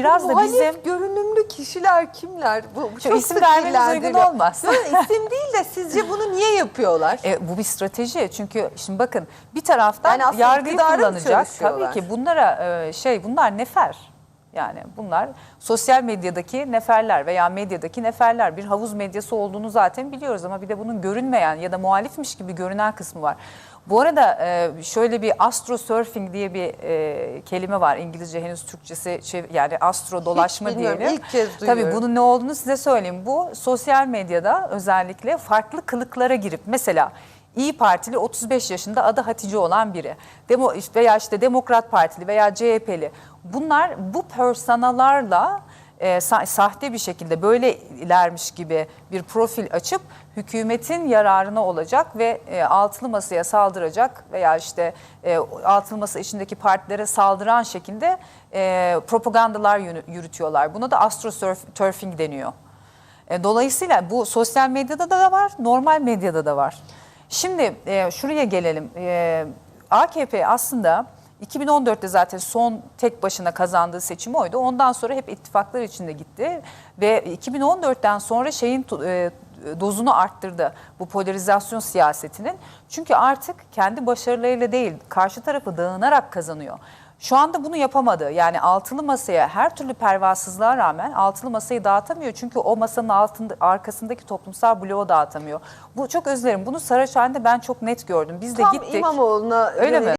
biraz da Muhalif bizim görünümlü kişiler kimler? Bu, bu çok isim vermemiz uygun olmaz. İsim değil de sizce bunu niye yapıyorlar? E, bu bir strateji çünkü şimdi bakın bir taraftan Yani yargıyı kullanacak. Tabii ki bunlara e, şey bunlar nefer. Yani bunlar sosyal medyadaki neferler veya medyadaki neferler. Bir havuz medyası olduğunu zaten biliyoruz ama bir de bunun görünmeyen ya da muhalifmiş gibi görünen kısmı var. Bu arada e, şöyle bir astro surfing diye bir e, kelime var. İngilizce henüz Türkçesi çev- yani astro dolaşma diyelim. ilk kez Tabii duyuyorum. bunun ne olduğunu size söyleyeyim. Bu sosyal medyada özellikle farklı kılıklara girip mesela İyi Partili 35 yaşında adı Hatice olan biri Demo, veya işte Demokrat Partili veya CHP'li bunlar bu personalarla e, sa- sahte bir şekilde böylelermiş gibi bir profil açıp hükümetin yararına olacak ve e, altılı masaya saldıracak veya işte e, altılı masa içindeki partilere saldıran şekilde e, propagandalar yürü- yürütüyorlar. Buna da astroturfing deniyor. E, Dolayısıyla bu sosyal medyada da var, normal medyada da var. Şimdi e, şuraya gelelim. E, AKP aslında 2014'te zaten son tek başına kazandığı seçim oydu. Ondan sonra hep ittifaklar içinde gitti ve 2014'ten sonra şeyin e, dozunu arttırdı bu polarizasyon siyasetinin. Çünkü artık kendi başarılarıyla değil, karşı tarafı dağınarak kazanıyor. Şu anda bunu yapamadı. Yani altılı masaya her türlü pervasızlığa rağmen altılı masayı dağıtamıyor. Çünkü o masanın altında, arkasındaki toplumsal bloğu dağıtamıyor. Bu çok özlerim. Bunu Saraçhane'de ben çok net gördüm. Biz de Tam gittik. İmamoğlu'na Öyle mi?